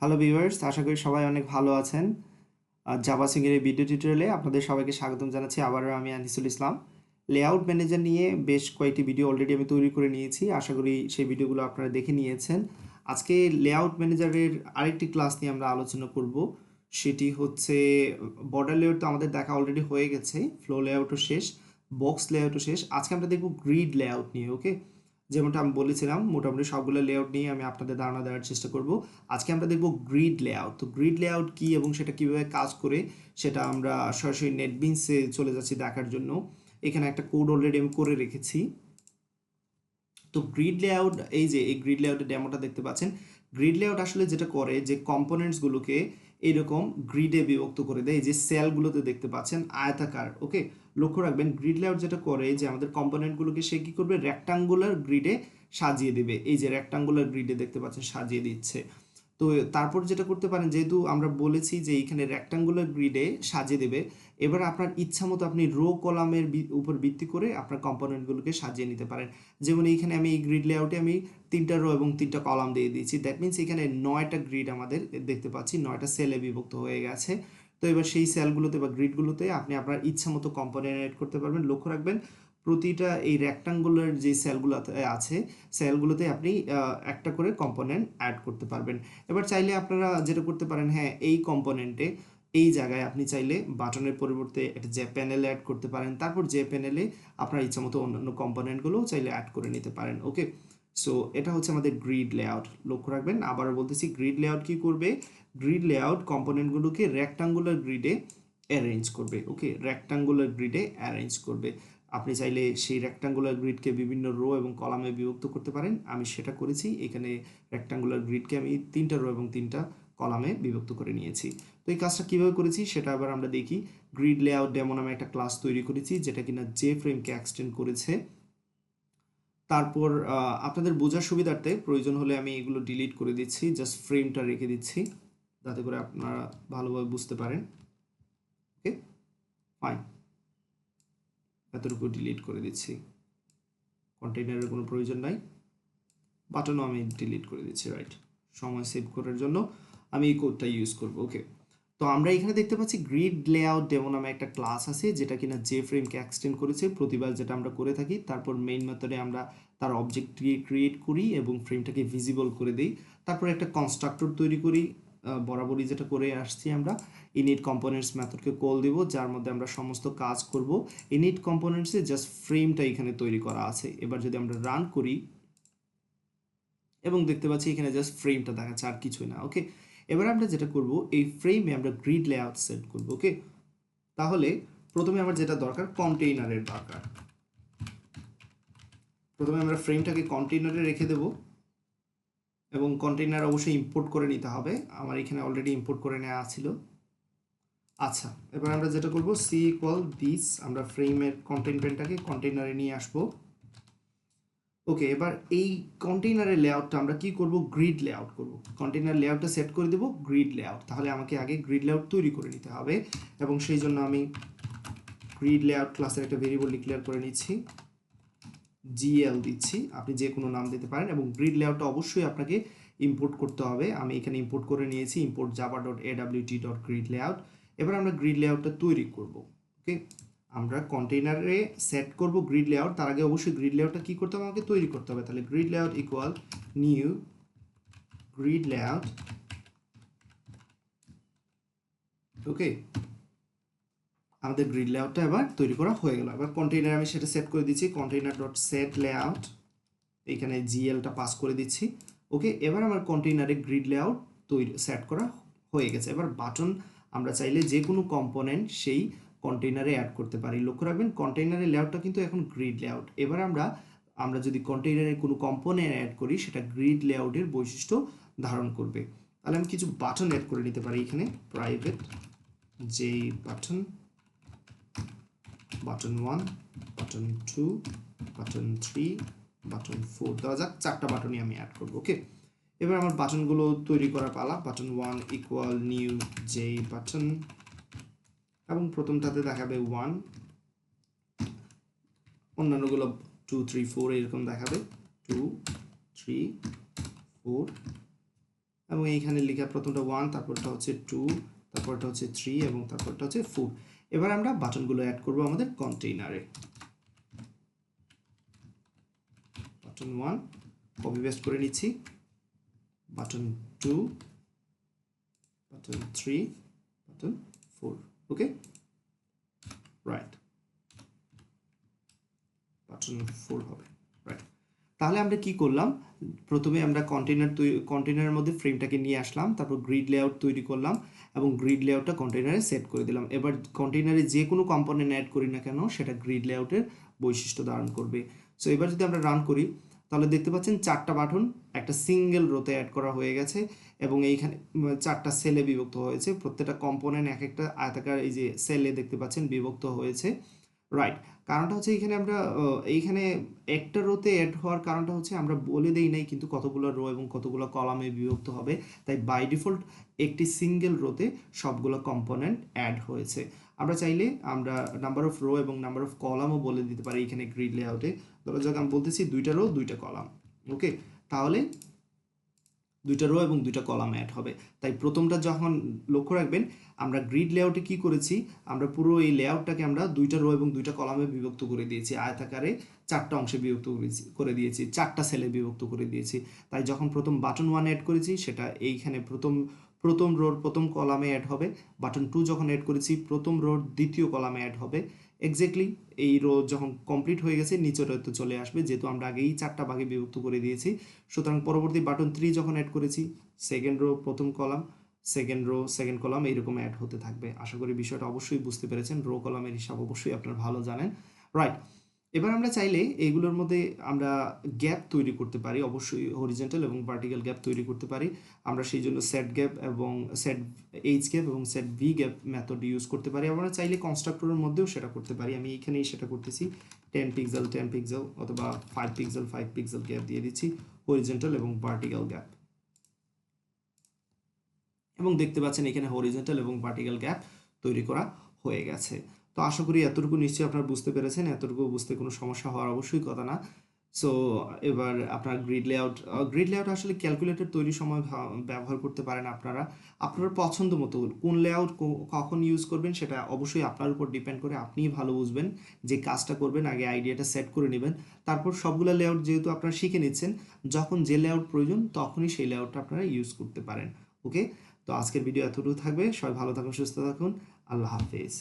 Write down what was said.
Hello viewers আশা করি সবাই অনেক ভালো আছেন। জাভা সিংয়ের এই ভিডিও টিউটোরিয়ালে আপনাদের সবাইকে স্বাগতম জানাচ্ছি, আবারও আমি আনিসুল ইসলাম। লেআউট ম্যানেজার নিয়ে বেশ কয়েকটি ভিডিও অলরেডি আমি তৈরি করে নিয়েছি, আশা করি সেই ভিডিওগুলো আপনারা দেখে নিয়েছেন। আজকে লেআউট ম্যানেজারের আরেকটি ক্লাস নিয়ে আমরা আলোচনা করব, সেটি হচ্ছে বর্ডার লেআউট তো আমাদের দেখা অলরেডি হয়ে গেছে ফ্লো লেআউটও শেষ বক্স লেআউটও শেষ। আজকে আমরা দেখব গ্রিড লেআউট নিয়ে ওকে যেমনটা আমি বলেছিলাম, মোটামুটি সবগুলো লেআউট নিয়ে আমি আপনাদের ধারণা দেওয়ার চেষ্টা করব। আজকে আমরা দেখব গ্রিড লেআউট তো গ্রিড লেআউট কী এবং সেটা কীভাবে কাজ করে, সেটা আমরা সরাসরি নেটবিনসে চলে যাচ্ছি দেখার জন্য। এখানে একটা কোড অলরেডি আমি করে রেখেছি। তো গ্রিড লেআউট এই যে, এই গ্রিড লেআউটের ডেমোটা দেখতে পাচ্ছেন। গ্রিড লেআউট আসলে যেটা করে, যে কম্পোনেন্টসগুলোকে এরকম গ্রিডে বিভক্ত করে দেয়, এই যে সেলগুলোতে দেখতে পাচ্ছেন, আয়তাকার ওকে লক্ষ্য রাখবেন গ্রিড লেআউট যেটা করে যে আমাদের কম্পোনেন্টগুলোকে সে কী করবে? রেক্টাঙ্গুলার গ্রিডে সাজিয়ে দেবে। এই যে রেক্টাঙ্গুলার গ্রিডে দেখতে পাচ্ছেন, সাজিয়ে দিচ্ছে। তো তারপর যেটা করতে পারেন, যেহেতু আমরা বলেছি যে এইখানে রেক্টাঙ্গুলার গ্রিডে সাজিয়ে দেবে, এবার আপনার ইচ্ছা মতো আপনি রো কলামের উপর ভিত্তি করে আপনার কম্পোনেন্টগুলোকে সাজিয়ে নিতে পারেন। যেমন এইখানে আমি এই গ্রিড লেআউটে আমি তিনটা রো এবং তিনটা কলাম দিয়ে দিয়েছি। দ্যাট মিনস এখানে নয়টা গ্রিড আমাদের দেখতে পাচ্ছি, নয়টা সেলে বিভক্ত হয়ে গেছে। তো এবার সেই সেলগুলোতে বা গ্রিডগুলোতে আপনি আপনার ইচ্ছা মতো কম্পোনেন্ট অ্যাড করতে পারবেন। লক্ষ্য রাখবেন, প্রতিটা এই রেক্টাঙ্গুলার যে সেলগুলোতে আছে সেলগুলোতে আপনি একটা করে কম্পোনেন্ট অ্যাড করতে পারবেন। এবার চাইলে আপনারা যেটা করতে পারেন হ্যাঁ এই কম্পোনেন্টে এই জায়গায় আপনি চাইলে বাটনের পরিবর্তে একটা যে প্যানেলে অ্যাড করতে পারেন। তারপর যে প্যানেলে আপনার ইচ্ছা মতো অন্যান্য কম্পোনেন্টগুলোও চাইলে অ্যাড করে নিতে পারেন ওকে সো এটা হচ্ছে আমাদের গ্রিড লেআউট লক্ষ্য রাখবেন, আবারও বলতেছি গ্রিড লেআউট কি করবে? গ্রিড লেআউট কম্পোনেন্টগুলোকে রেক্টাঙ্গুলার গ্রিডে অ্যারেঞ্জ করবে ওকে রেক্টাঙ্গুলার গ্রিডে অ্যারেঞ্জ করবে। আপনি চাইলে সেই রেক্টাঙ্গুলার গ্রিডকে বিভিন্ন রো এবং কলামে বিভক্ত করতে পারেন। আমি সেটা করেছি, এখানে রেক্টাঙ্গুলার গ্রিডকে আমি তিনটা রো এবং তিনটা কলামে বিভক্ত করে নিয়েছি। তো এই কাজটা কীভাবে করেছি, সেটা আবার আমরা দেখি। গ্রিড লেআউট ডেমো নামে একটা ক্লাস তৈরি করেছি, যেটা কিনা জে ফ্রেমকে এক্সটেন্ড করেছে। তারপর আপনাদের বোঝার সুবিধার্থে প্রয়োজন হলে আমি এগুলো ডিলিট করে দিচ্ছি জাস্ট ফ্রেমটা রেখে দিচ্ছি, যাতে করে আপনারা ভালোভাবে বুঝতে পারেন। ওকে ফাইন এতটুকু ডিলিট করে দিচ্ছি। কন্টেইনারের কোনো প্রয়োজন নাই। বাটনও আমি ডিলিট করে দিচ্ছি রাইট সময় সেভ করার জন্য আমি এই কোডটা ইউজ করব ওকে তো আমরা এখানে দেখতে পাচ্ছি গ্রিড লেআউট ডেমো নামে একটা ক্লাস আছে, যেটা কিনা জে ফ্রেমকে এক্সটেন্ড করেছে। প্রতিবার যেটা আমরা করে থাকি, তারপর মেইন মেথডে আমরা তার অবজেক্টকে ক্রিয়েট করি এবং ফ্রেমটাকে ভিজিবল করে দিই। তারপর একটা কনস্ট্রাক্টর তৈরি করি। বরাবরই যেটা করে আসছি আমরা ইনিট কম্পোনেন্টস মেথডকে কল দিব, যার মধ্যে আমরা সমস্ত কাজ করব। ইনিট কম্পোনেন্টসে জাস্ট ফ্রেমটা এখানে তৈরি করা আছে। এবার যদি আমরা রান করি, এবং দেখতে পাচ্ছি এখানে জাস্ট ফ্রেমটা দেখাচ্ছে, আর কিছুই না ওকে এবার আমরা যেটা করব, এই ফ্রেমে আমরা গ্রিড লেআউট সেট করব ওকে তাহলে প্রথমে আমার যেটা দরকার কন্টেইনারের দরকার। প্রথমে আমরা ফ্রেমটাকে কন্টেইনারে রেখে দেব, এবং কন্টেইনার অবশ্যই ইম্পোর্ট করে নিতে হবে। আমার এখানে অলরেডি ইম্পোর্ট করে নেওয়া ছিল। আচ্ছা এবার আমরা যেটা করব সি ইকুয়াল দিস আমরা ফ্রেমের কন্টেইনমেন্টটাকে কন্টেইনারে নিয়ে আসব। ওকে এবার এই কন্টেইনারের লেআউটটা আমরা কি করব? গ্রিড লেআউট করব। কন্টেইনার লেআউটটা সেট করে দেব গ্রিড লেআউট তাহলে আমাকে আগে গ্রিড লেআউট তৈরি করে নিতে হবে এবং সেই জন্য আমি গ্রিড লেআউট ক্লাসের একটা ভেরিয়েবল ডিক্লেয়ার করে নিচ্ছি। জিএল দিচ্ছি। আপনি যে কোনো নাম দিতে পারেন এবং গ্রিড লেআউটটা অবশ্যই আপনাকে ইম্পোর্ট করতে হবে। আমি এখানে ইম্পোর্ট করে নিয়েছি import Java dot AWT dot grid layout এবার আমরা গ্রিড লেআউটটা তৈরি করব। ওকে আমরা কন্টেইনারে সেট করব গ্রিড লেআউট তার আগে অবশ্যই গ্রিড লেআউটটা কী করতে হবে? আমাকে তৈরি করতে হবে। তাহলে grid layout equal new grid layout okay আমাদের গ্রিড লেআউটটা এবার তৈরি করা হয়ে গেল। এবার কন্টেইনার আমি সেটা সেট করে দিচ্ছি কন্টেইনার ডট সেট লেআউট এখানে জিএলটা পাস করে দিচ্ছি। ওকে এবার আমার কন্টেইনারে গ্রিড লেআউট তৈরি সেট করা হয়ে গেছে। এবার বাটন আমরা চাইলে যে কোনো কম্পোনেন্ট সেই কন্টেইনারে অ্যাড করতে পারি। লক্ষ্য রাখবেন কন্টেইনারের লেআউটটা কিন্তু এখন গ্রিড লেআউট এবার আমরা আমরা যদি কন্টেইনারে কোনো কম্পোনেন্ট অ্যাড করি, সেটা গ্রিড লেআউটের বৈশিষ্ট্য ধারণ করবে। তাহলে আমি কিছু বাটন অ্যাড করে নিতে পারি এখানে। প্রাইভেট যে button button one button two button three button four দেওয়া যাক, চারটা বাটনই আমি অ্যাড করব ওকে এবার আমার বাটনগুলো তৈরি করার পালা। Button one equal new J button এবং প্রথমটাতে দেখাবে ওয়ান অন্যান্যগুলো টু থ্রি ফোর এরকম দেখাবে টু থ্রি ফোর এবং এইখানে লেখা প্রথমটা ওয়ান তারপরটা হচ্ছে টু তারপরটা হচ্ছে থ্রি এবং তারপরটা হচ্ছে ফোর এবার আমরা বাটনগুলো অ্যাড করব আমাদের কন্টেইনারে বাটন ওয়ান কপি পেস্ট করে নিচ্ছি। Button two button three button four okay right button four হবে রাইট তাহলে আমরা কি করলাম? প্রথমে আমরা কন্টেনার তৈরি কন্টেনারের মধ্যে ফ্রেমটাকে নিয়ে আসলাম, তারপর গ্রিড লেআউট তৈরি করলাম এবং গ্রিড লেআউটটা কন্টেনারে সেট করে দিলাম। এবার কন্টেনারে যে কোনো কম্পোনেন্ট অ্যাড করি না কেন, সেটা গ্রিড লেআউটের বৈশিষ্ট্য ধারণ করবে। সো এবার যদি আমরা রান করি তাহলে দেখতে পাচ্ছেন চারটা বাটন, একটা সিঙ্গেল রোতে অ্যাড করা হয়ে গেছে এবং এইখানে চারটা সেলে বিভক্ত হয়েছে। প্রত্যেকটা কম্পোনেন্ট এক একটা আয়তাকার এই যে সেলে দেখতে পাচ্ছেন বিভক্ত হয়েছে। রাইট কারণটা হচ্ছে এখানে আমরা এইখানে একটা রোতে অ্যাড হওয়ার কারণটা হচ্ছে আমরা বলে দেই নাই কিন্তু কতগুলো রো এবং কতগুলো কলামে বিভক্ত হবে। তাই বাই ডিফল্ট একটি সিঙ্গেল রোতে সবগুলো কম্পোনেন্ট অ্যাড হয়েছে। আমরা চাইলে আমরা নাম্বার অফ রো এবং নাম্বার অফ কলামও বলে দিতে পারি এখানে গ্রিড লেআউটে ধরো যাক আমি বলতেছি দুইটা রো দুইটা কলাম ওকে তাহলে দুইটা রো এবং দুইটা কলাম অ্যাড হবে। তাই প্রথমটা যখন লক্ষ্য রাখবেন, আমরা গ্রিড লেআউটে কি করেছি? আমরা পুরো এই লেআউটটাকে আমরা দুইটা রো এবং দুইটা কলামে বিভক্ত করে দিয়েছি। আয়তাকারে চারটা অংশে বিভক্ত করে দিয়েছি, চারটা সেলে বিভক্ত করে দিয়েছি। তাই যখন প্রথম বাটন ওয়ান অ্যাড করেছি, সেটা এইখানে প্রথম প্রথম রোর প্রথম কলামে অ্যাড হবে। বাটন টু যখন অ্যাড করেছি, প্রথম রোর দ্বিতীয় কলামে অ্যাড হবে। এক্স্যাক্টলি এই রো যখন কমপ্লিট হয়ে গেছে, নিচের রোতে চলে আসবে, যেহেতু আমরা আগেই চারটা ভাগে বিভক্ত করে দিয়েছি। সুতরাং পরবর্তী বাটন থ্রি যখন অ্যাড করেছি সেকেন্ড রো প্রথম column second row second column এইরকম অ্যাড হতে থাকবে। আশা করি বিষয়টা অবশ্যই বুঝতে পেরেছেন। রো কলামের হিসাব অবশ্যই আপনারা ভালো জানেন। রাইট এবার আমরা চাইলে এইগুলোর মধ্যে আমরা গ্যাপ তৈরি করতে পারি, অবশ্যই হরিজেন্টাল এবং ভার্টিক্যাল গ্যাপ তৈরি করতে পারি। আমরা সেই জন্য সেট গ্যাপ এবং সেট এইচ গ্যাপ এবং set V gap method use করতে পারি। আমরা চাইলে কনস্ট্রাক্টরের মধ্যেও সেটা করতে পারি। আমি এখানেই সেটা করতেছি। টেন পিক্সেল টেন পিক্সেল অথবা five pixel five pixel gap দিয়ে দিচ্ছি। হরিজেন্টাল এবং ভার্টিক্যাল গ্যাপ এবং দেখতে পাচ্ছেন এখানে হরিজেন্টাল এবং ভার্টিক্যাল গ্যাপ তৈরি করা হয়ে গেছে। তো আশা করি এতটুকু নিশ্চয়ই আপনারা বুঝতে পেরেছেন। এতটুকু বুঝতে কোনো সমস্যা হওয়ার অবশ্যই কথা না। সো এবার আপনার গ্রিড লেআউট গ্রিড লেআউট আসলে ক্যালকুলেটর তৈরির সময় ব্যবহার করতে পারেন আপনারা। আপনার পছন্দ মতো কোন লেআউট কখন ইউজ করবেন সেটা অবশ্যই আপনার উপর ডিপেন্ড করে আপনিই ভালো বুঝবেন। যে কাজটা করবেন আগে আইডিয়াটা সেট করে নেবেন। তারপর সবগুলো লেআউট যেহেতু আপনারা শিখে নিচ্ছেন, যখন যে লেআউট প্রয়োজন তখনই সেই লেআউটটা আপনারা ইউজ করতে পারেন। ওকে তো আজকের ভিডিও এতটুকু থাকবে। সবাই ভালো থাকুন, সুস্থ থাকুন। আল্লাহ হাফেজ।